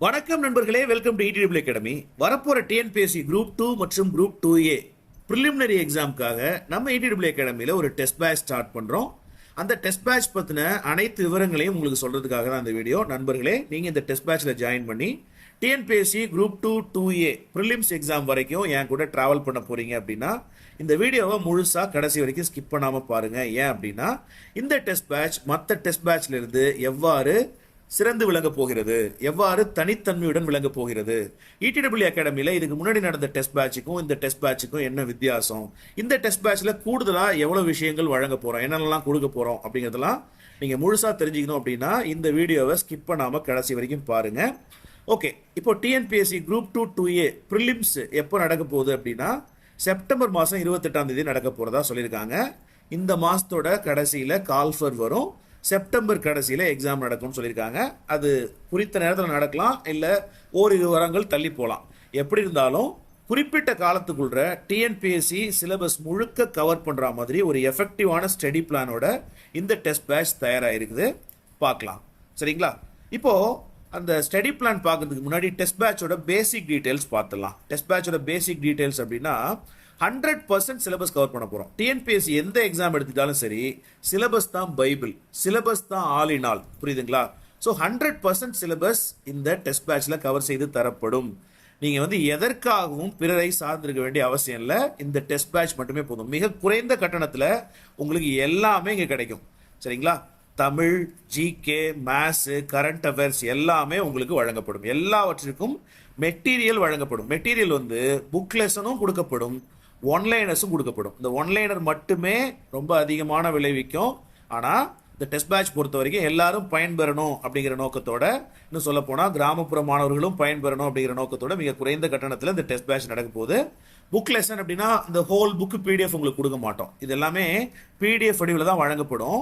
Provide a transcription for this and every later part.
வணக்கம் நண்பர்களே welcome to இடிடபிள் அகாடமி வரப்போகிற டிஎன்பிஎஸ்சி குரூப் டூ மற்றும் குரூப் டூ ஏ ப்ரிலிமினரி எக்ஸாம்க்காக நம்ம இடிடபிள் அகாடமியில் ஒரு டெஸ்ட் பேட்ச் ஸ்டார்ட் பண்ணுறோம் அந்த டெஸ்ட் பேட்ச் பற்றின அனைத்து விவரங்களையும் உங்களுக்கு சொல்கிறதுக்காக தான் இந்த வீடியோ நண்பர்களே நீங்கள் இந்த டெஸ்ட் பேட்ச்சில் ஜாயின் பண்ணி TNPSC group two two A prelims exam வரைக்கும் என் கூட ட்ராவல் பண்ண போகிறீங்க அப்படின்னா இந்த வீடியோவை முழுசாக கடைசி வரைக்கும் ஸ்கிப் பண்ணாமல் பாருங்கள் ஏன் அப்படின்னா இந்த டெஸ்ட் பேட்ச் மற்ற டெஸ்ட் பேட்ச்லேருந்து எவ்வாறு சிறந்து விளங்கப் போகிறது. எவ்வாறு தனித்தன்மையுடன் விளங்கப் போகிறது? இடிடபிள்யூ அகாடமியில் இதுக்கு முன்னாடி நடந்த டெஸ்ட் பேட்சுக்கும் இந்த டெஸ்ட் பேட்சுக்கும் என்ன வித்தியாசம்? இந்த டெஸ்ட் பேட்சில் கூடுதலாக எவ்வளோ விஷயங்கள் வழங்க போகிறோம் என்னென்னலாம் கொடுக்க போகிறோம் அப்படிங்கிறதெல்லாம் நீங்கள் முழுசாக தெரிஞ்சுக்கணும் அப்படின்னா இந்த வீடியோவை ஸ்கிப் பண்ணாமல் கடைசி வரைக்கும் பாருங்க. ஓகே இப்போ TNPSC group two two A prelims எப்போ நடக்க போகுது அப்படின்னா செப்டம்பர் மாதம் இருபத்தெட்டாம் தேதி நடக்க போகிறதா சொல்லியிருக்காங்க. இந்த மாதத்தோட கடைசியில் கால்ஃபர் வரும். செப்டம்பர் கடைசியில் எக்ஸாம் நடக்கும்னு சொல்லியிருக்காங்க. அது குறித்த நேரத்தில் நடக்கலாம் இல்லை ஓரிரு வாரங்கள் தள்ளி போகலாம் எப்படி இருந்தாலும் குறிப்பிட்ட காலத்துக்குள்ள டிஎன்பிஎஸ்சி சிலபஸ் முழுக்க கவர் பண்ணுற மாதிரி ஒரு எஃபெக்டிவான ஸ்டடி பிளானோட இந்த டெஸ்ட் பேட்ச் தயாராகிருக்குது பார்க்கலாம். சரிங்களா? இப்போது அந்த ஸ்டடி பிளான் பார்க்கறதுக்கு முன்னாடி டெஸ்ட் பேட்சோட பேசிக் டீட்டெயில்ஸ் பார்த்துடலாம். டெஸ்ட் பேட்சோட பேசிக் டீட்டெயில்ஸ் அப்படின்னா ஹண்ட்ரட் பர்சன்ட் சிலபஸ் கவர் பண்ண போகிறோம் டிஎன்பிஎஸ்சி எந்த எக்ஸாம் எடுத்துட்டாலும் சரி சிலபஸ் தான் பைபிள் சிலபஸ் தான் ஆல் இன் ஆல். புரியுதுங்களா? ஸோ ஹண்ட்ரட் பர்சன்ட் சிலபஸ் இந்த டெஸ்ட் பேட்சில் கவர் செய்து தரப்படும். நீங்கள் வந்து எதற்காகவும் பிறரை சார்ந்திருக்க வேண்டிய அவசியம் இல்லை. இந்த டெஸ்ட் பேட்ச் மட்டுமே போதும். மிக குறைந்த கட்டணத்தில் உங்களுக்கு எல்லாமே இங்கே கிடைக்கும். சரிங்களா? Tamil GK maths current affairs எல்லாமே உங்களுக்கு வழங்கப்படும். எல்லாவற்றிற்கும் மெட்டீரியல் வழங்கப்படும். மெட்டீரியல் வந்து புக் லெசனும் கொடுக்கப்படும். ஒன்லைனர்ஸும் கொடுக்கப்படும். இந்த ஒன்லைனர் மட்டுமே ரொம்ப அதிகமான விளைவிக்கும். ஆனால் இந்த டெஸ்ட் பேட்ச் பொறுத்த வரைக்கும் எல்லாரும் பயன்பெறணும் அப்படிங்கிற நோக்கத்தோட இன்னும் சொல்ல போனால் கிராமப்புற மாணவர்களும் பயன்பெறணும் அப்படிங்கிற நோக்கத்தோட மிக குறைந்த கட்டணத்தில் இந்த டெஸ்ட் பேட்ச் நடக்க போகுது. புக் லெசன் அப்படின்னா இந்த ஹோல் புக்கு பிடிஎஃப் உங்களுக்கு கொடுக்க மாட்டோம். இது எல்லாமே பிடிஎஃப் வடிவில் தான் வழங்கப்படும்.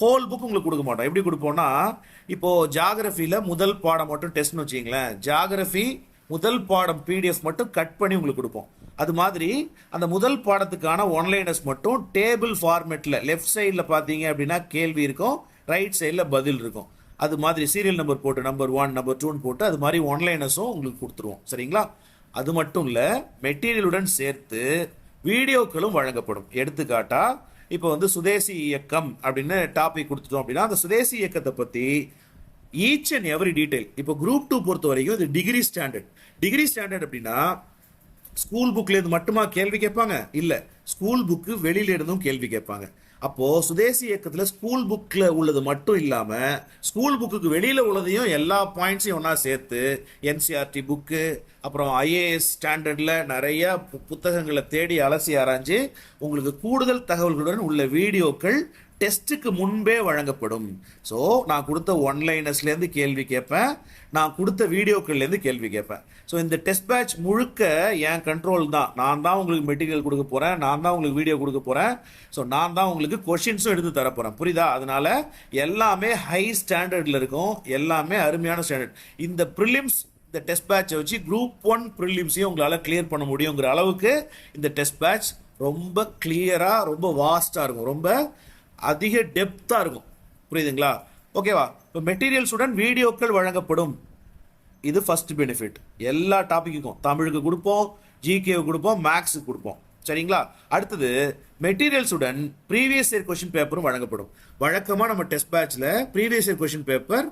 ஹோல் புக் உங்களுக்கு கொடுக்க மாட்டோம். எப்படி கொடுப்போம்னா இப்போது ஜாகிரஃபியில் முதல் பாடம் மட்டும் டெஸ்ட்னு வச்சிங்களேன் ஜாகிரஃபி முதல் பாடம் பிடிஎஃப் மட்டும் கட் பண்ணி உங்களுக்கு கொடுப்போம். அது மாதிரி அந்த முதல் பாடத்துக்கான ஒன்லைனர்ஸ் மட்டும் டேபிள் ஃபார்மேட்டில் லெஃப்ட் சைடில் பார்த்தீங்க அப்படின்னா கேள்வி இருக்கும் ரைட் சைடில் பதில் இருக்கும். அது மாதிரி சீரியல் நம்பர் போட்டு நம்பர் ஒன் நம்பர் டூன்னு போட்டு அது மாதிரி ஒன்லைனர்ஸும் உங்களுக்கு கொடுத்துருவோம். சரிங்களா? அது மட்டும் இல்லை மெட்டீரியலுடன் சேர்த்து வீடியோக்களும் வழங்கப்படும். எடுத்துக்காட்டாக இப்போ வந்து சுதேசி இயக்கம் அப்படின்னு டாபிக் கொடுத்துட்டோம் அப்படின்னா அந்த சுதேசி இயக்கத்தை பற்றி ஈச் அண்ட் எவரி டீடைல் இப்போ குரூப் டூ பொறுத்த வரைக்கும் இது டிகிரி ஸ்டாண்டர்ட் டிகிரி ஸ்டாண்டர்ட் அப்படின்னா ஸ்கூல் புக்ல இருந்து மட்டுமா கேள்வி கேட்பாங்க? இல்லை. ஸ்கூல் புக்கு வெளியில இருந்தும் கேள்வி கேட்பாங்க. அப்போ சுதேசி இயக்கத்துல ஸ்கூல் புக்ல உள்ளது மட்டும் இல்லாம ஸ்கூல் புக்குக்கு வெளியில உள்ளதையும் எல்லா பாயிண்ட்ஸையும் ஒன்றா சேர்த்து என்சிஆர்டி புக்கு அப்புறம் ஐஏஎஸ் ஸ்டாண்டர்ட்ல நிறைய பு- புத்தகங்களை தேடி அலசி ஆராய்ஞ்சு உங்களுக்கு கூடுதல் தகவல்களுடன் உள்ள வீடியோக்கள் டெஸ்ட்டுக்கு முன்பே வழங்கப்படும். ஸோ நான் கொடுத்த ஒன்லைனர்ஸ்லேருந்து கேள்வி கேட்பேன். நான் கொடுத்த வீடியோக்கள்லேருந்து கேள்வி கேட்பேன். ஸோ இந்த டெஸ்ட் பேட்ச் முழுக்க என் கண்ட்ரோல் தான். நான் தான் உங்களுக்கு மெட்டீரியல் கொடுக்க போகிறேன் நான் தான் உங்களுக்கு வீடியோ கொடுக்க போகிறேன் ஸோ நான் தான் உங்களுக்கு கொஷின்ஸும் எடுத்து தரப்போகிறேன் புரியுதா? அதனால் எல்லாமே ஹை ஸ்டாண்டர்டில் இருக்கும். எல்லாமே அருமையான ஸ்டாண்டர்ட் இந்த ப்ரிலிம்ஸ் இந்த டெஸ்ட் பேட்சை வச்சு குரூப் ஒன் ப்ரிலிம்ஸையும் உங்களால் கிளியர் பண்ண முடியுங்கிற அளவுக்கு இந்த டெஸ்ட் பேட்ச் ரொம்ப கிளியராக ரொம்ப வாஸ்ட்டாக இருக்கும். ரொம்ப அதிக டெப்த்தாக இருக்கும். புரியுதுங்களா? ஓகேவா இப்போ மெட்டீரியல்ஸுடன் வீடியோக்கள் வழங்கப்படும். இது ஃபஸ்ட் பெனிஃபிட் எல்லா டாபிக்குக்கும் தமிழுக்கு கொடுப்போம் ஜிகேவுக்கு கொடுப்போம் மேக்ஸுக்கு கொடுப்போம். சரிங்களா? அடுத்தது மெட்டீரியல்ஸுடன் ப்ரீவியஸ் இயர் கொஷின் பேப்பரும் வழங்கப்படும். வழக்கமாக நம்ம டெஸ்ட் பேட்சில் ப்ரீவியஸ் இயர் கொஷின் பேப்பர்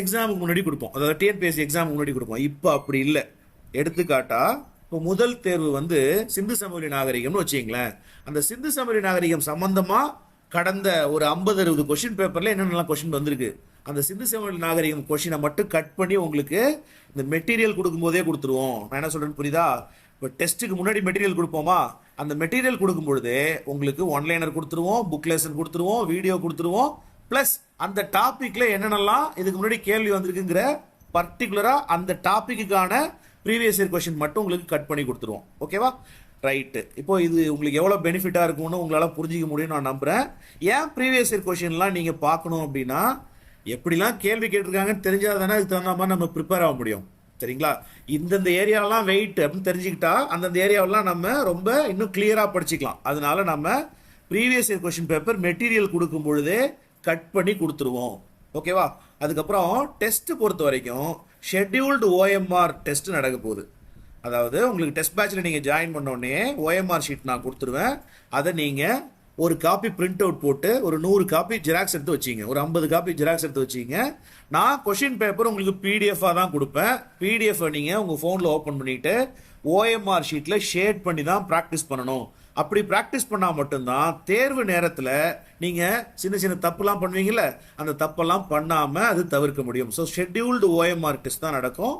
எக்ஸாமுக்கு முன்னாடி கொடுப்போம். அதாவது டிஎன்பிஎஸ்சி எக்ஸாமுக்கு முன்னாடி கொடுப்போம். இப்போ அப்படி இல்லை. எடுத்துக்காட்டா இப்போ முதல் தேர்வு வந்து சிந்து சமவெளி நாகரிகம்னு வச்சுங்களேன் அந்த சிந்து சமவெளி நாகரிகம் சம்மந்தமாக கடந்த ஒரு ஐம்பது அறுபது கொஷின் பேப்பர்ல என்னென்னலாம் கொஷின் வந்திருக்கு? அந்த சிந்து சமவெளி நாகரிகம் கொஷினை மட்டும் கட் பண்ணி உங்களுக்கு இந்த மெட்டீரியல் கொடுக்கும்போதே கொடுத்துருவோம். நான் என்ன சொல்கிறேன்னு புரியுதா? இப்போ டெஸ்ட்டுக்கு முன்னாடி மெட்டீரியல் கொடுப்போமா? அந்த மெட்டீரியல் கொடுக்கும் பொழுது உங்களுக்கு ஒன்லைனர் கொடுத்துருவோம் புக் லெசன் கொடுத்துருவோம் வீடியோ கொடுத்துருவோம். ப்ளஸ் அந்த டாப்பிக்கில் என்னென்னலாம் இதுக்கு முன்னாடி கேள்வி வந்திருக்குங்கிற பர்டிகுலராக அந்த டாப்பிக்குக்கான ப்ரீவியஸ் இயர் கொஷின் மட்டும் உங்களுக்கு கட் பண்ணி கொடுத்துருவோம். ஓகேவா ரைட்டு இப்போ இது உங்களுக்கு எவ்வளோ பெனிஃபிட்டாக இருக்கும்னு உங்களால் புரிஞ்சிக்க முடியும்னு நான் நம்புகிறேன் ஏன் ப்ரீவியஸ் இயர் கொஷின்லாம் நீங்கள் பார்க்கணும் அப்படின்னா எப்படிலாம் கேள்வி கேட்டிருக்காங்கன்னு தெரிஞ்சால் தானே அதுக்கு தகுந்த மாதிரி நம்ம ப்ரிப்பேர் ஆக முடியும். சரிங்களா? இந்தந்த ஏரியாலாம் வெயிட் அப்படின்னு தெரிஞ்சுக்கிட்டா அந்தந்த ஏரியாவெல்லாம் நம்ம ரொம்ப இன்னும் கிளியராக படிச்சுக்கலாம். அதனால நம்ம previous year question paper material கொடுக்கும் பொழுதே கட் பண்ணி கொடுத்துருவோம். ஓகேவா அதுக்கப்புறம் டெஸ்ட்டு பொறுத்த வரைக்கும் ஷெட்யூல்டு ஓஎம்ஆர் டெஸ்ட் நடக்க போகுது. அதாவது உங்களுக்கு டெஸ்ட் பேட்சில் நீங்கள் ஜாயின் பண்ண உடனே ஓஎம்ஆர் ஷீட் நான் கொடுத்துருவேன். அதை நீங்கள் ஒரு காப்பி பிரிண்ட் அவுட் போட்டு ஒரு நூறு காப்பி ஜெராக்ஸ் எடுத்து வச்சிங்க. ஒரு ஐம்பது காப்பி ஜெராக்ஸ் எடுத்து வச்சிங்க. நான் கொஷின் பேப்பர் உங்களுக்கு பிடிஎஃபாக தான் கொடுப்பேன். பிடிஎஃப் நீங்கள் உங்கள் ஃபோனில் ஓப்பன் பண்ணிட்டு ஓஎம்ஆர் ஷீட்டில் ஷேட் பண்ணி தான் ப்ராக்டிஸ் பண்ணணும். அப்படி ப்ராக்டிஸ் பண்ணால் மட்டும்தான் தேர்வு நேரத்தில் நீங்கள் சின்ன சின்ன தப்புலாம் பண்ணுவீங்கள்ல அந்த தப்பெல்லாம் பண்ணாமல் அது தவிர்க்க முடியும். ஸோ ஷெட்யூல்டு ஓஎம்ஆர் டெஸ்ட் தான் நடக்கும்.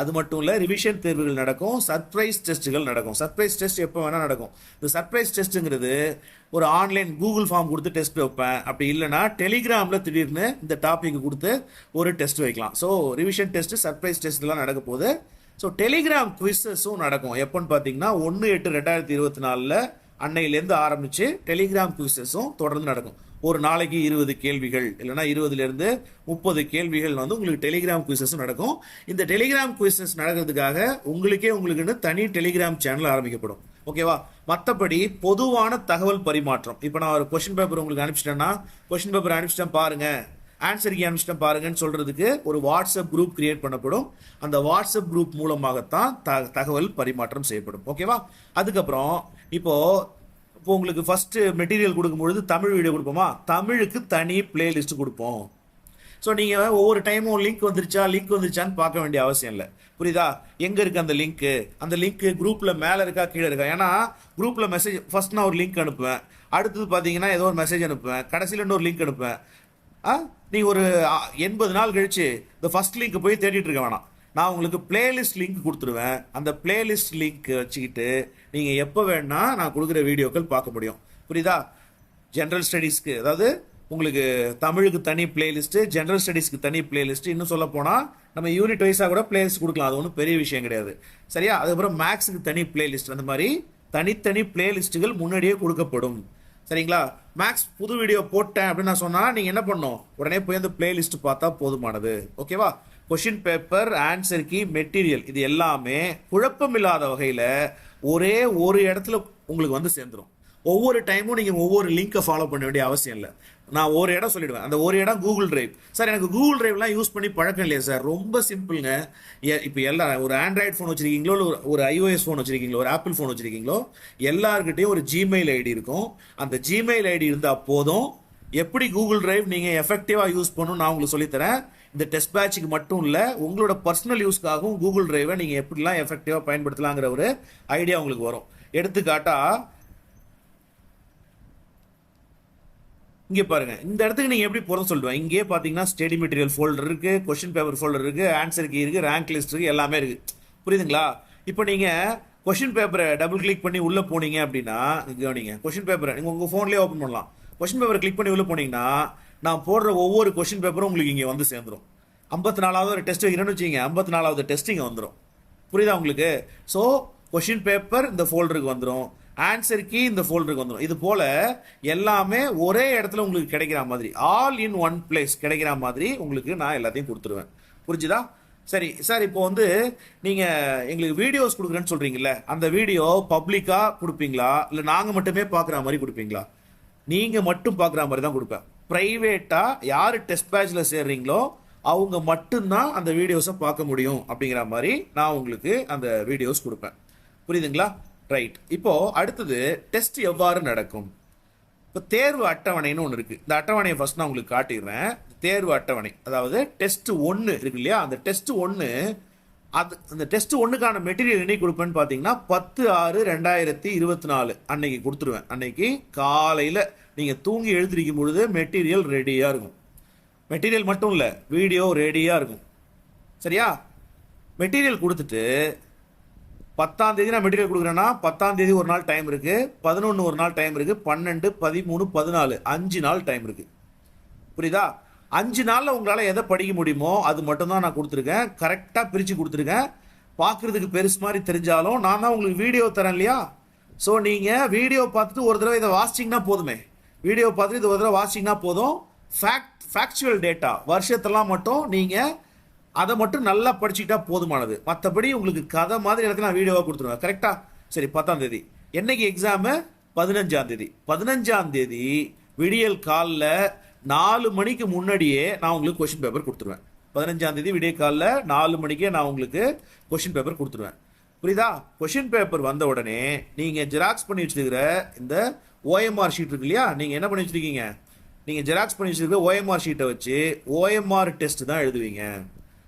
அது மட்டும் இல்லை ரிவிஷன் தேர்வுகள் நடக்கும் சர்ப்ரைஸ் டெஸ்ட்டுகள் நடக்கும். சர்ப்ரைஸ் டெஸ்ட் எப்போ வேணால் நடக்கும். இந்த சர்ப்ரைஸ் டெஸ்ட்டுங்கிறது ஒரு ஆன்லைன் கூகுள் ஃபார்ம் கொடுத்து டெஸ்ட் வைப்பேன். அப்படி இல்லைனா டெலிகிராமில் திடீர்னு இந்த டாபிக் கொடுத்து ஒரு டெஸ்ட் வைக்கலாம். ஸோ ரிவிஷன் டெஸ்ட்டு சர்ப்ரைஸ் டெஸ்ட்லாம் நடக்க போகுது. ஸோ டெலிகிராம் குவிஸஸும் நடக்கும். எப்போன்னு பார்த்தீங்கன்னா ஒன்று எட்டு ரெண்டாயிரத்தி இருபத்தி நாலில் அன்னையிலேருந்து ஆரம்பித்து டெலிகிராம் குவிஸஸும் தொடர்ந்து நடக்கும். ஒரு நாளைக்கு இருபது கேள்விகள் இல்லைன்னா இருபதுலேருந்து முப்பது கேள்விகள் வந்து உங்களுக்கு டெலிகிராம் குவிசஸும் நடக்கும். இந்த டெலிகிராம் குவிசஸ் நடக்கிறதுக்காக உங்களுக்கே உங்களுக்குன்னு தனி டெலிகிராம் சேனல் ஆரம்பிக்கப்படும். ஓகேவா மற்றபடி பொதுவான தகவல் பரிமாற்றம். இப்போ நான் ஒரு கொஷின் பேப்பர் உங்களுக்கு அனுப்பிச்சிட்டேன்னா கொஷின் பேப்பர் அனுப்பிச்சிட்டேன் பாருங்க. ஆன்சர் அனுப்பிச்சிட்டேன் பாருங்கன்னு சொல்கிறதுக்கு ஒரு வாட்ஸ்அப் குரூப் கிரியேட் பண்ணப்படும். அந்த வாட்ஸ்அப் குரூப் மூலமாகத்தான் த தகவல் பரிமாற்றம் செய்யப்படும். ஓகேவா அதுக்கப்புறம் இப்போது இப்போ உங்களுக்கு ஃபஸ்ட்டு மெட்டீரியல் கொடுக்கும்பொழுது தமிழ் வீடியோ கொடுப்போமா? தமிழுக்கு தனி பிளேலிஸ்ட் கொடுப்போம். ஸோ நீங்கள் ஒவ்வொரு டைமும் லிங்க் வந்துருச்சா? லிங்க் வந்துருச்சான்னு பார்க்க வேண்டிய அவசியம் இல்லை. புரியுதா? எங்கே இருக்குது அந்த லிங்க்கு அந்த லிங்க்கு குரூப்பில் மேலே இருக்கா கீழே இருக்கா? ஏன்னா குரூப்பில் மெசேஜ் ஃபஸ்ட் நான் ஒரு லிங்க் அனுப்புவேன். அடுத்தது பார்த்தீங்கன்னா ஏதோ ஒரு மெசேஜ் அனுப்புவேன். கடைசியில் இன்னொரு லிங்க் அனுப்புவேன். ஆ? நீங்கள் ஒரு எண்பது நாள் கழிச்சு இந்த ஃபர்ஸ்ட் லிங்க் போய் தேடிட்டு இருக்க வேணாம். நான் உங்களுக்கு பிளேலிஸ்ட் லிங்க் கொடுத்துருவேன் அந்த பிளேலிஸ்ட் லிங்க் வச்சுக்கிட்டு நீங்கள் எப்போ வேணால் நான் கொடுக்குற வீடியோக்கள் பார்க்க முடியும். புரியுதா? ஜென்ரல் ஸ்டடீஸ்க்கு அதாவது உங்களுக்கு தமிழுக்கு தனி பிளேலிஸ்ட்டு ஜென்ரல் ஸ்டடீஸ்க்கு தனி பிளேலிஸ்ட் இன்னும் சொல்ல போனால் நம்ம யூனிட் வைஸாக கூட பிளேலிஸ்ட் கொடுக்கலாம். அது ஒன்றும் பெரிய விஷயம் கிடையாது. சரியா? அதுக்கப்புறம் மேக்ஸுக்கு தனி பிளேலிஸ்ட் அந்த மாதிரி தனித்தனி பிளேலிஸ்ட்டுகள் முன்னாடியே கொடுக்கப்படும். சரிங்களா? மேக்ஸ் புது வீடியோ போட்டேன் அப்படின்னு நான் சொன்னால் நீங்கள் என்ன பண்ணும் உடனே போய் அந்த பிளேலிஸ்ட் பார்த்தா போதுமானது. ஓகேவா question paper answer key material இது எல்லாமே குழப்பமில்லாத வகையில் ஒரே ஒரு இடத்துல உங்களுக்கு வந்து சேர்ந்துடும் ஒவ்வொரு டைமும் நீங்கள் ஒவ்வொரு லிங்கை ஃபாலோ பண்ண வேண்டிய அவசியம் இல்லை. நான் ஒரு இடம் சொல்லிடுவேன். அந்த ஒரு இடம் கூகுள் டிரைவ் சார் எனக்கு கூகுள் டிரைவ்லாம் யூஸ் பண்ணி பழக்கம் இல்லையா சார் ரொம்ப சிம்பிளுங்க இப்போ எல்லா ஒரு ஆண்ட்ராய்ட் ஃபோன் வச்சிருக்கீங்களோ இல்லை ஒரு- ஒரு ஐஓஎஸ் ஃபோன் வச்சிருக்கீங்களோ ஒரு ஆப்பிள் ஃபோன் வச்சிருக்கீங்களோ எல்லாருக்கிட்டையும் ஒரு ஜிமெயில் ஐடி இருக்கும். அந்த ஜிமெயில் ஐடி இருந்தால் போதும். எப்படி கூகுள் டிரைவ் நீங்கள் எஃபெக்டிவாக யூஸ் பண்ணணும் நான் உங்களுக்கு சொல்லித்தரேன். இந்த டெஸ்ட் பேட்சுக்கு மட்டும் இல்லை உங்களோட பர்சனல் யூஸ்க்காகவும் கூகுள் டிரைவை நீங்கள் எப்படிலாம் எஃபெக்டிவாக பயன்படுத்தலாங்கிற ஒரு ஐடியா உங்களுக்கு வரும். எடுத்துக்காட்டா இங்கே பாருங்க. இந்த இடத்துக்கு நீங்கள் எப்படி போகிறோம் சொல்லுவேன். இங்கே பார்த்தீங்கன்னா ஸ்டடி மெட்டீரியல் ஃபோல்டர் இருக்குது கொஷின் பேப்பர் ஃபோல்டர் இருக்குது ஆன்சர் கீ இருக்குது ரேங்க் லிஸ்ட் இருக்குது எல்லாமே இருக்குது புரியுதுங்களா? இப்போ நீங்கள் கொஷின் பேப்பரை டபுள் கிளிக் பண்ணி உள்ளே போனீங்க அப்படின்னா நீங்கள் கவனிங்க. பேப்பரை நீங்கள் உங்கள் ஃபோன்லேயே ஓப்பன் பண்ணலாம். கொஷின் பேப்பர் கிளிக் பண்ணி உள்ளே போனீங்கன்னா நான் போடுற ஒவ்வொரு கொஷின் பேப்பரும் உங்களுக்கு இங்கே வந்து சேர்ந்துரும். ஐம்பத்தி நாலாவது ஒரு டெஸ்ட் வைக்கிறேன்னு வச்சுக்கோங்க ஐம்பத்தி நாலாவது டெஸ்ட்டிங்க வந்துடும் புரியுதா உங்களுக்கு? ஸோ கொஷின் பேப்பர் இந்த ஃபோல்டருக்கு வந்துடும் ஆன்சர் கீ இந்த ஃபோல்டருக்கு வந்துடும் இது போல் எல்லாமே ஒரே இடத்துல உங்களுக்கு கிடைக்கிற மாதிரி ஆல் இன் ஒன் பிளேஸ் கிடைக்கிற மாதிரி உங்களுக்கு நான் எல்லாத்தையும் கொடுத்துருவேன். புரிஞ்சுதா? சரி சார் இப்போ வந்து நீங்கள் எங்களுக்கு வீடியோஸ் கொடுக்குறேன்னு சொல்றீங்கல்ல அந்த வீடியோ பப்ளிக்காக கொடுப்பீங்களா? இல்லை நாங்கள் மட்டுமே பார்க்குற மாதிரி கொடுப்பீங்களா? நீங்கள் மட்டும் பார்க்குற மாதிரி தான் கொடுப்பேன். ப்ரைவேட்டாக யார் டெஸ்ட் பேட்சில் சேர்றீங்களோ அவங்க மட்டும்தான் அந்த வீடியோஸை பார்க்க முடியும் அப்படிங்கிற மாதிரி நான் உங்களுக்கு அந்த வீடியோஸ் கொடுப்பேன். புரியுதுங்களா? ரைட் இப்போது அடுத்தது டெஸ்ட் எவ்வாறு நடக்கும்? இப்போ தேர்வு அட்டவணைன்னு ஒன்று இருக்குது இந்த அட்டவணையை ஃபஸ்ட் நான் உங்களுக்கு காட்டிடுறேன். தேர்வு அட்டவணை. அதாவது டெஸ்ட் ஒன்று இருக்கு இல்லையா? அந்த டெஸ்ட் ஒன்று அது அந்த டெஸ்ட் ஒன்றுக்கான மெட்டீரியல் என்னைக்கு கொடுப்பேன்னு பார்த்தீங்கன்னா பத்து ஆறு ரெண்டாயிரத்தி இருபத்தி நாலு அன்னைக்கு கொடுத்துருவேன். அன்னைக்கு காலையில் நீங்கள் தூங்கி எழுந்திருக்கும் பொழுது மெட்டீரியல் ரெடியாக இருக்கும். மெட்டீரியல் மட்டும் இல்லை வீடியோ ரெடியாக இருக்கும். சரியா? மெட்டீரியல் கொடுத்துட்டு பத்தாம் தேதி நான் மெட்டீரியல் கொடுக்குறேன்னா பத்தாம் தேதி ஒரு நாள் டைம் இருக்கு பதினொன்று ஒரு நாள் டைம் இருக்கு பன்னெண்டு பதிமூணு பதினாலு அஞ்சு நாள் டைம் இருக்கு. புரியுதா? அஞ்சு நாளில் உங்களால் எதை படிக்க முடியுமோ அது மட்டும்தான் நான் கொடுத்துருக்கேன். கரெக்டாக பிரித்து கொடுத்துருக்கேன். பார்க்குறதுக்கு பெருசு மாதிரி தெரிஞ்சாலும் நான் தான் உங்களுக்கு வீடியோ தரேன் இல்லையா? ஸோ நீங்கள் வீடியோ பார்த்துட்டு ஒரு தடவை இதை வாசிச்சிங்கன்னா போதுமே. வீடியோ பார்த்துட்டு இது ஒரு தடவை வாசிச்சிங்கன்னா போதும். ஃபேக்ட் ஃபேக்சுவல் டேட்டா வருஷத்தெல்லாம் மட்டும் நீங்கள் அதை மட்டும் நல்லா படிச்சுக்கிட்டா போதுமானது. மற்றபடி உங்களுக்கு கதை மாதிரி எனக்கு நான் வீடியோவாக கொடுத்துருவேன். கரெக்டாக சரி பத்தாம் தேதி. என்னைக்கு எக்ஸாமு பதினஞ்சாம் தேதி. பதினஞ்சாம் தேதி விடியல் காலில் நாலு மணிக்கு முன்னாடியே நான் உங்களுக்கு கொஷின் பேப்பர் கொடுத்துருவேன். பதினஞ்சாம் தேதி விடிய காலில் நாலு மணிக்கே நான் உங்களுக்கு கொஷின் பேப்பர் கொடுத்துருவேன். புரியுதா? கொஷின் பேப்பர் வந்த உடனே நீங்கள் ஜெராக்ஸ் பண்ணி வச்சிருக்கிற இந்த ஓஎம்ஆர் ஷீட் இருக்கு இல்லையா? நீங்கள் என்ன பண்ணி வச்சிருக்கீங்க? நீங்கள் ஜெராக்ஸ் பண்ணி வச்சுருக்கிற ஓஎம்ஆர் ஷீட்டை வச்சு ஓஎம்ஆர் டெஸ்ட் தான் எழுதுவீங்க.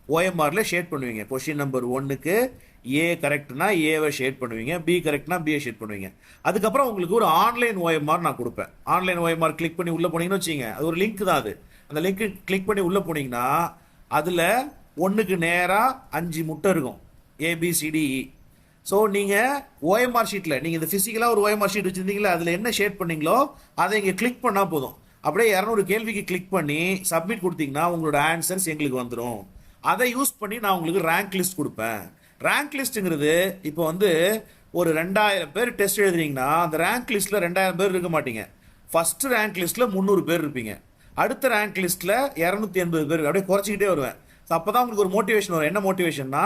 ஓஎம்ஆரில் ஷேட் பண்ணுவீங்க. கொஷின் நம்பர் ஒன்னுக்கு ஏ கரெக்ட்னா ஏவை ஷேட் பண்ணுவீங்க பி கரெக்ட்னா பிஏ ஷேட் பண்ணுவீங்க. அதுக்கப்புறம் உங்களுக்கு ஒரு ஆன்லைன் ஓஎம்ஆர் நான் கொடுப்பேன். ஆன்லைன் ஓஎம்ஆர் கிளிக் பண்ணி உள்ளே போனீங்கன்னு வச்சுங்க அது ஒரு லிங்க் தான் அது. அந்த லிங்க் கிளிக் பண்ணி உள்ளே போனீங்கன்னா அதில் ஒன்றுக்கு நேராக அஞ்சு முட்டை இருக்கும். A B C D E so e. நீங்கள் ஓஎம்ஆர் ஷீட்டில் நீங்கள் இந்த ஃபிசிக்கலாக ஒரு ஓஎம்ஆர் ஷீட் வச்சுருந்தீங்களா அதில் என்ன ஷேட் பண்ணீங்களோ அதை இங்கே கிளிக் பண்ணால் போதும். அப்படியே இரநூறு கேள்விக்கு கிளிக் பண்ணி சப்மிட் கொடுத்தீங்கன்னா உங்களோட ஆன்சர்ஸ் எங்களுக்கு வந்துடும் அதை யூஸ் பண்ணி நான் உங்களுக்கு ரேங்க் லிஸ்ட் கொடுப்பேன். ரேங்க் லிஸ்ட்டுங்கிறது இப்போ வந்து ஒரு ரெண்டாயிரம் பேர் டெஸ்ட் எழுதுனீங்கன்னா அந்த ரேங்க் லிஸ்ட்டில் ரெண்டாயிரம் பேர் இருக்க மாட்டீங்க. ஃபர்ஸ்ட் ரேங்க் லிஸ்ட்டில் முந்நூறு பேர் இருப்பீங்க. அடுத்த ரேங்க் லிஸ்ட்டில் இரநூத்தி எண்பது பேர் அப்படியே குறைச்சிக்கிட்டே வருவேன். ஸோ அப்போ தான் உங்களுக்கு ஒரு மோட்டிவேஷன் வரும். என்ன மோட்டிவேஷன்னா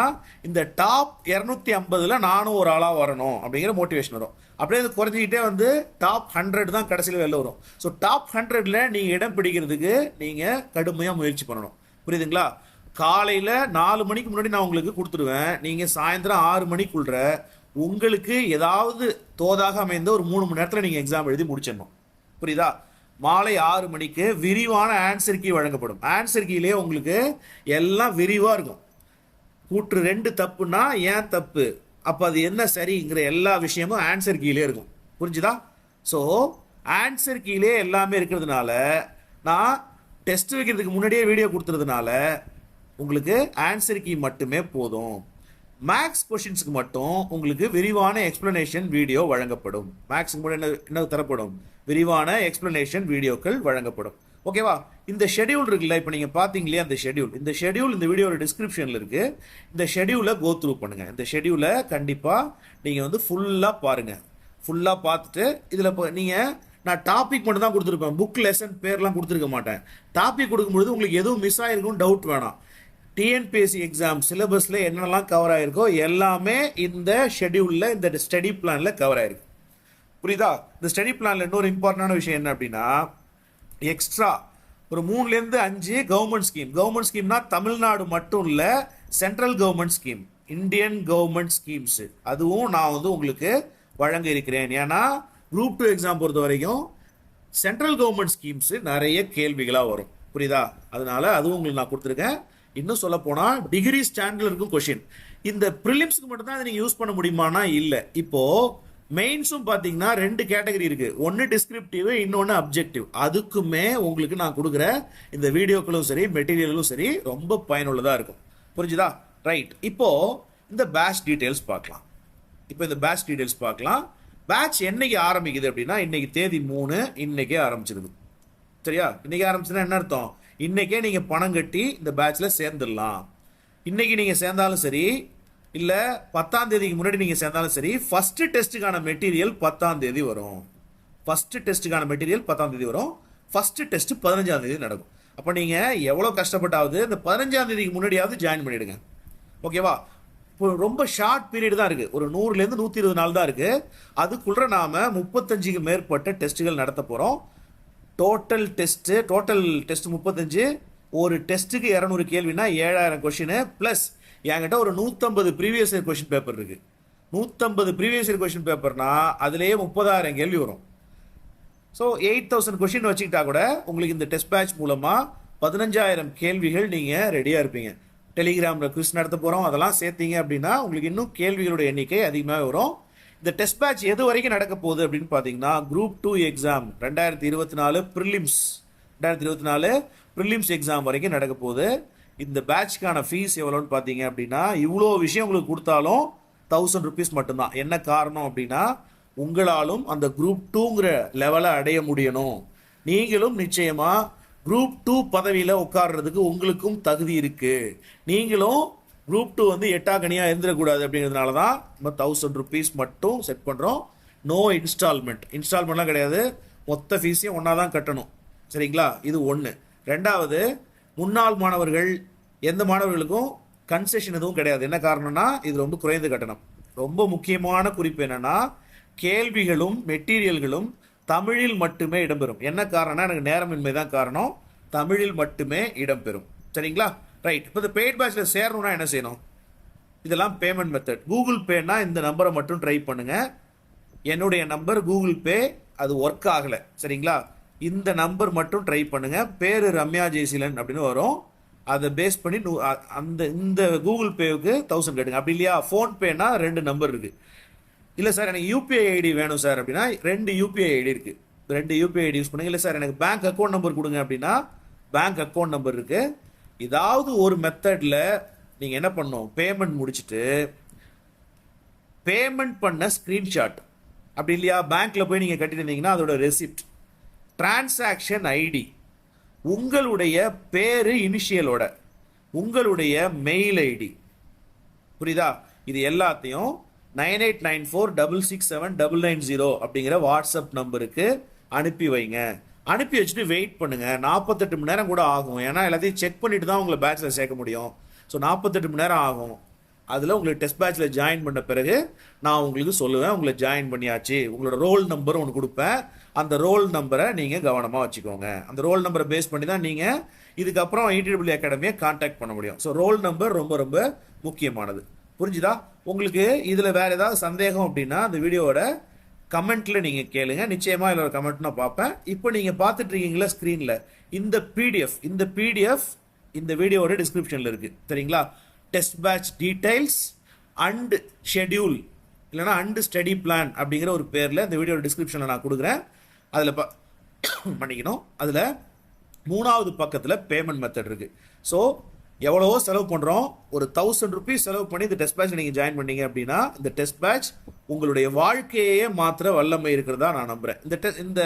இந்த டாப் இரநூத்தி ஐம்பதில் நானும் ஒரு ஆளாக வரணும் அப்படிங்கிற மோட்டிவேஷன் வரும். அப்படியே அது குறைஞ்சிக்கிட்டே வந்து டாப் ஹண்ட்ரட் தான் கடைசியில் வெளில வரும். ஸோ டாப் ஹண்ட்ரடில் நீங்கள் இடம் பிடிக்கிறதுக்கு நீங்கள் கடுமையாக முயற்சி பண்ணணும். புரியுதுங்களா? காலையில் நாலு மணிக்கு முன்னாடி நான் உங்களுக்கு கொடுத்துருவேன். நீங்கள் சாயந்தரம் ஆறு மணிக்குள்ள உங்களுக்கு ஏதாவது தோதாக அமைந்த ஒரு மூணு மணி நேரத்தில் நீங்கள் எக்ஸாம் எழுதி முடிச்சிடணும். புரியுதா? மாலை ஆறு மணிக்கு விரிவான ஆன்சர் கீ வழங்கப்படும். ஆன்சர் கீழே உங்களுக்கு எல்லாம் விரிவாக இருக்கும். கூற்று ரெண்டு தப்புனா ஏன் தப்பு? அப்போ அது என்ன சரிங்கிற எல்லா விஷயமும் ஆன்சர் கீழே இருக்கும். புரிஞ்சுதா? ஸோ ஆன்சர் கீழே எல்லாமே இருக்கிறதுனால நான் டெஸ்ட் வைக்கிறதுக்கு முன்னாடியே வீடியோ கொடுத்துறதுனால உங்களுக்கு ஆன்சர் கீ மட்டுமே போதும். மேக்ஸ் கொஷின்ஸுக்கு மட்டும் உங்களுக்கு விரிவான எக்ஸ்பிளனேஷன் வீடியோ வழங்கப்படும். மேக்ஸ்க்கு மட்டும் என்ன என்ன தரப்படும்? விரிவான எக்ஸ்பிளனேஷன் வீடியோக்கள் வழங்கப்படும். ஓகேவா இந்த ஷெட்யூல் இருக்குல்ல இப்போ நீங்கள் பார்த்தீங்க இல்லையா இந்த ஷெட்யூல் இந்த ஷெட்யூல் இந்த வீடியோட டிஸ்கிரிப்ஷனில் இருக்குது இந்த ஷெட்யூலை கோ த்ரூ பண்ணுங்கள் இந்த ஷெடியூலை கண்டிப்பாக நீங்கள் வந்து ஃபுல்லாக பாருங்கள் ஃபுல்லாக பார்த்துட்டு இதில் இப்போ நீங்கள் நான் டாபிக் மட்டும் தான் கொடுத்துருப்பேன். புக் லெசன் பேர்லாம் கொடுத்துருக்க மாட்டேன். டாபிக் கொடுக்கும்பொழுது உங்களுக்கு எதுவும் மிஸ் ஆகிருக்கும் டவுட் வேணாம். டிஎன்பிஎஸ்சி எக்ஸாம் சிலபஸில் என்னெல்லாம் கவர் ஆயிருக்கோ எல்லாமே இந்த ஷெட்யூலில் இந்த ஸ்டடி பிளானில் கவர் ஆயிருக்கு. புரியுதா? இந்த ஸ்டடி பிளானில் இன்னொரு இம்பார்ட்டண்டான விஷயம் என்ன அப்படின்னா எக்ஸ்ட்ரா ஒரு மூணுலேருந்து அஞ்சு கவர்மெண்ட் ஸ்கீம் கவர்மெண்ட் ஸ்கீம்னா தமிழ்நாடு மட்டும் இல்லை central government scheme Indian government schemes அதுவும் நான் வந்து உங்களுக்கு வழங்க இருக்கிறேன். ஏன்னா குரூப் டூ எக்ஸாம் பொறுத்த வரைக்கும் சென்ட்ரல் கவர்மெண்ட் ஸ்கீம்ஸு நிறைய கேள்விகளாக வரும். புரியுதா? அதனால அதுவும் உங்களுக்கு நான் கொடுத்துருக்கேன். இன்னும் சொல்ல போனா டிகிரி ஸ்டாண்டில் இருக்கும் கொஷின் இந்த ப்ரிலிம்ஸ்க்கு மட்டும் தான் நீங்க யூஸ் பண்ண முடியுமானா இல்ல. இப்போ மெயின்ஸும் பாத்தீங்கன்னா ரெண்டு கேட்டகரி இருக்கு. ஒன்னு டிஸ்கிரிப்டிவ் இன்னொன்னு அப்ஜெக்டிவ் அதுக்குமே உங்களுக்கு நான் கொடுக்குற இந்த வீடியோக்களும் சரி மெட்டீரியலும் சரி ரொம்ப பயனுள்ளதா இருக்கும். புரிஞ்சுதா? ரைட் இப்போ இந்த பேட்ச் டீடைல்ஸ் பார்க்கலாம். இப்போ இந்த பேட்ச் டீடைல்ஸ் பார்க்கலாம். பேட்ச் என்னைக்கு ஆரம்பிக்குது அப்படின்னா இன்னைக்கு தேதி மூணு இன்னைக்கே ஆரம்பிச்சிருது. சரியா? இன்னைக்கு ஆரம்பிச்சுன்னா என்ன அர்த்தம்? இன்னைக்கே நீங்கள் பணம் கட்டி இந்த பேட்சில் சேர்ந்துடலாம். இன்னைக்கு நீங்கள் சேர்ந்தாலும் சரி இல்லை பத்தாம் தேதிக்கு முன்னாடி நீங்கள் சேர்ந்தாலும் சரி ஃபஸ்ட்டு டெஸ்ட்டுக்கான மெட்டீரியல் பத்தாம் தேதி வரும். ஃபஸ்ட்டு டெஸ்ட்டுக்கான மெட்டீரியல் பத்தாம் தேதி வரும். ஃபஸ்ட்டு டெஸ்ட்டு பதினஞ்சாம் தேதி நடக்கும். அப்போ நீங்கள் எவ்வளோ கஷ்டப்பட்டாவது இந்த பதினஞ்சாம் தேதிக்கு முன்னாடியாவது ஜாயின் பண்ணிவிடுங்க ஓகேவா இப்போ ரொம்ப ஷார்ட் பீரியட் தான் இருக்குது ஒரு நூறுலேருந்து நூற்றி இருபது நாள் தான் இருக்குது அதுக்குள்ளே நாம் முப்பத்தஞ்சுக்கு மேற்பட்ட டெஸ்ட்டுகள் நடத்த போகிறோம் டோட்டல் டெஸ்ட்டு டோட்டல் டெஸ்ட் முப்பத்தஞ்சு ஒரு டெஸ்ட்டுக்கு இரநூறு கேள்வினா ஏழாயிரம் கொஷினு ப்ளஸ் என்கிட்ட ஒரு நூற்றம்பது ப்ரீவியஸ் இயர் கொஷின் பேப்பர் இருக்குது நூற்றம்பது ப்ரீவியஸ் இயர் கொஷின் பேப்பர்னா அதுலேயே முப்பதாயிரம் கேள்வி வரும். ஸோ எயிட் தௌசண்ட் கொஷின் வச்சுக்கிட்டா கூட உங்களுக்கு இந்த டெஸ்ட் பேட்ச் மூலமாக பதினஞ்சாயிரம் கேள்விகள் நீங்கள் ரெடியாக இருப்பீங்க. டெலிகிராமில் குவிஸ் நடத்த போகிறோம் அதெல்லாம் சேர்த்தீங்க அப்படின்னா உங்களுக்கு இன்னும் கேள்விகளோட எண்ணிக்கை அதிகமாக வரும். இந்த டெஸ்ட் பேட்ச் எது வரைக்கும் நடக்க போகுது அப்படின்னு பார்த்தீங்கன்னா குரூப் டூ எக்ஸாம் ரெண்டாயிரத்தி இருபத்தி நாலு ப்ரிலிம்ஸ் ரெண்டாயிரத்தி இருபத்தி நாலு ப்ரிலிம்ஸ் எக்ஸாம் வரைக்கும் நடக்க போகுது. இந்த பேட்ச்க்கான ஃபீஸ் எவ்வளோன்னு பார்த்தீங்க அப்படின்னா இவ்வளோ விஷயம் உங்களுக்கு கொடுத்தாலும் தௌசண்ட் ருபீஸ் மட்டும்தான். என்ன காரணம் அப்படின்னா உங்களாலும் அந்த குரூப் டூங்கிற லெவலை அடைய முடியணும். நீங்களும் நிச்சயமாக குரூப் டூ பதவியில் உட்கார்றதுக்கு உங்களுக்கும் தகுதி இருக்குது நீங்களும் குரூப் டூ வந்து எட்டாக்கனியா இருந்துடக்கூடாது அப்படிங்கிறதுனால தான் நம்ம தௌசண்ட் ருபீஸ் மட்டும் செட் பண்ணுறோம் நோ இன்ஸ்டால்மெண்ட் இன்ஸ்டால்மெண்ட்லாம் கிடையாது. மொத்த ஃபீஸையும் ஒன்றா தான் கட்டணும். சரிங்களா? இது ஒன்று ரெண்டாவது முன்னாள் மாணவர்கள் எந்த மாணவர்களுக்கும் கன்செஷன் எதுவும் கிடையாது. என்ன காரணம்னா இது ரொம்ப குறைந்த கட்டணம். ரொம்ப முக்கியமான குறிப்பு என்னன்னா கேள்விகளும் மெட்டீரியல்களும் தமிழில் மட்டுமே இடம்பெறும். என்ன காரணம்னா எனக்கு நேரமின்மை தான் காரணம். தமிழில் மட்டுமே இடம்பெறும். சரிங்களா? ரைட் இப்போ இந்த பெய்ட் பேட்சில் சேரணும்னா என்ன செய்யணும்? இதெல்லாம் பேமெண்ட் மெத்தட் கூகுள் பேனா இந்த நம்பரை மட்டும் ட்ரை பண்ணுங்கள் என்னுடைய நம்பர் கூகுள் பே அது ஒர்க் ஆகலை. சரிங்களா? இந்த நம்பர் மட்டும் ட்ரை பண்ணுங்கள் பேர் ரம்யா ஜெய்சிலன் அப்படின்னு வரும். அதை பேஸ் பண்ணி நூ- அந்த இந்த கூகுள் பேவுக்கு தௌசண்ட் கேட்டுங்க. அப்படி இல்லையா? ஃபோன்பேனா ரெண்டு நம்பர் இருக்குது இல்லை சார் எனக்கு யூபிஐ ஐடி வேணும் சார் அப்படின்னா ரெண்டு யூபிஐ ஐடி இருக்குது ரெண்டு யூபிஐ ஐடி யூஸ் பண்ணுங்க. இல்லை சார் எனக்கு பேங்க் அக்கௌண்ட் நம்பர் கொடுங்க அப்படின்னா பேங்க் அக்கௌண்ட் நம்பர் இருக்குது ஏதாவது ஒரு மெத்தடில் நீங்கள் என்ன பண்ணணும்? பேமெண்ட் முடிச்சுட்டு பேமெண்ட் பண்ண ஸ்க்ரீன்ஷாட் அப்படி இல்லையா? பேங்க்கில் போய் நீங்கள் கட்டியிருந்தீங்கன்னா அதோட ரெசிப்ட் டிரான்சாக்ஷன் ஐடி உங்களுடைய பேர் இனிஷியலோட உங்களுடைய மெயில் ஐடி புரியுதா? இது எல்லாத்தையும் nine eight nine four double six seven double nine zero அப்படிங்கிற வாட்ஸ்அப் நம்பருக்கு அனுப்பி வைங்க. அனுப்பி வச்சுட்டு வெயிட் பண்ணுங்கள் நாற்பத்தெட்டு மணி நேரம் கூட ஆகும். ஏன்னா எல்லாத்தையும் செக் பண்ணிட்டு தான் உங்களை பேட்சில் சேர்க்க முடியும். ஸோ நாற்பத்தெட்டு மணி நேரம் ஆகும். அதில் உங்களுக்கு டெஸ்ட் பேட்சில் ஜாயின் பண்ண பிறகு நான் உங்களுக்கு சொல்லுவேன். உங்களை ஜாயின் பண்ணியாச்சு. உங்களோட ரோல் நம்பர் ஒன்று கொடுப்பேன். அந்த ரோல் நம்பரை நீங்கள் கவனமாக வச்சுக்கோங்க. அந்த ரோல் நம்பரை பேஸ் பண்ணி தான் நீங்கள் இதுக்கப்புறம் ஐடிடபிள்யூ அகாடமியை காண்டாக்ட் பண்ண முடியும். ஸோ ரோல் நம்பர் ரொம்ப ரொம்ப முக்கியமானது. புரிஞ்சுதா? உங்களுக்கு இதில் வேறு ஏதாவது சந்தேகம் அப்படின்னா அந்த வீடியோவோட கமெண்ட்ல நீங்க கேளுங்க. நிச்சயமா இதுல கமெண்ட் நான் பார்ப்பேன். இப்போ நீங்க பார்த்துட்டு இருக்கீங்களா ஸ்கிரீன்ல இந்த பிடிஎஃப் இந்த பிடிஎஃப் இந்த வீடியோவோட டிஸ்கிரிப்ஷன்ல இருக்கு. சரிங்களா? Test batch details and schedule இல்லைன்னா அண்டு ஸ்டடி பிளான் அப்படிங்கிற ஒரு பேர்ல இந்த வீடியோட டிஸ்கிரிப்ஷன்ல நான் கொடுக்குறேன். அதில் ப- பண்ணிக்கணும். அதில் மூணாவது பக்கத்தில் பேமெண்ட் மெத்தட் இருக்கு. ஸோ எவ்வளவோ செலவு பண்ணுறோம் ஒரு தௌசண்ட் ருபீஸ் செலவு பண்ணி இந்த டெஸ்ட் பேட்ச் நீங்கள் ஜாயின் பண்ணீங்க அப்படின்னா இந்த டெஸ்ட் பேட்ச் உங்களுடைய வாழ்க்கையே மாத்திர வல்லமை இருக்கிறதா நான் நம்புகிறேன் இந்த te- இந்த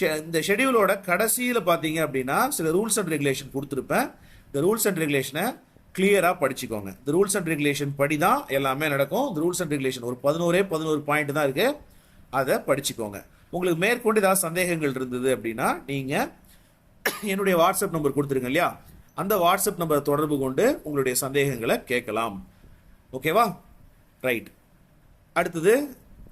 ஷெ- இந்த ஷெடியூலோட கடைசியில் பார்த்தீங்க அப்படின்னா சில ரூல்ஸ் அண்ட் ரெகுலேஷன் கொடுத்துருப்பேன். இந்த ரூல்ஸ் அண்ட் ரெகுலேஷனை கிளியராக படிச்சுக்கோங்க. இந்த ரூல்ஸ் அண்ட் ரெகுலேஷன் படி தான் எல்லாமே நடக்கும். இந்த ரூல்ஸ் அண்ட் ரெகுலேஷன் ஒரு பதினோரே பதினோரு பாயிண்ட் தான் இருக்குது அதை படிச்சுக்கோங்க. உங்களுக்கு மேற்கொண்டு ஏதாவது சந்தேகங்கள் இருந்தது அப்படின்னா நீங்கள் என்னுடைய வாட்ஸ்அப் நம்பர் கொடுத்துருங்க இல்லையா? அந்த வாட்ஸ்அப் நம்பரை தொடர்பு கொண்டு உங்களுடைய சந்தேகங்களை கேட்கலாம். ஓகேவா ரைட் அடுத்தது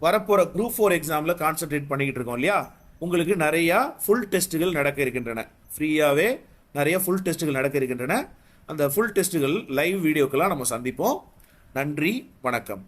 வரப்போகிற குரூப் ஃபோர் எக்ஸாமில் கான்சென்ட்ரேட் பண்ணிக்கிட்டு இருக்கோம் இல்லையா? உங்களுக்கு நிறையா ஃபுல் டெஸ்ட்டுகள் நடக்க இருக்கின்றன. ஃப்ரீயாகவே நிறைய ஃபுல் டெஸ்ட்டுகள் நடக்க இருக்கின்றன. அந்த ஃபுல் டெஸ்ட்டுகள் லைவ் வீடியோக்கெல்லாம் நம்ம சந்திப்போம். நன்றி வணக்கம்.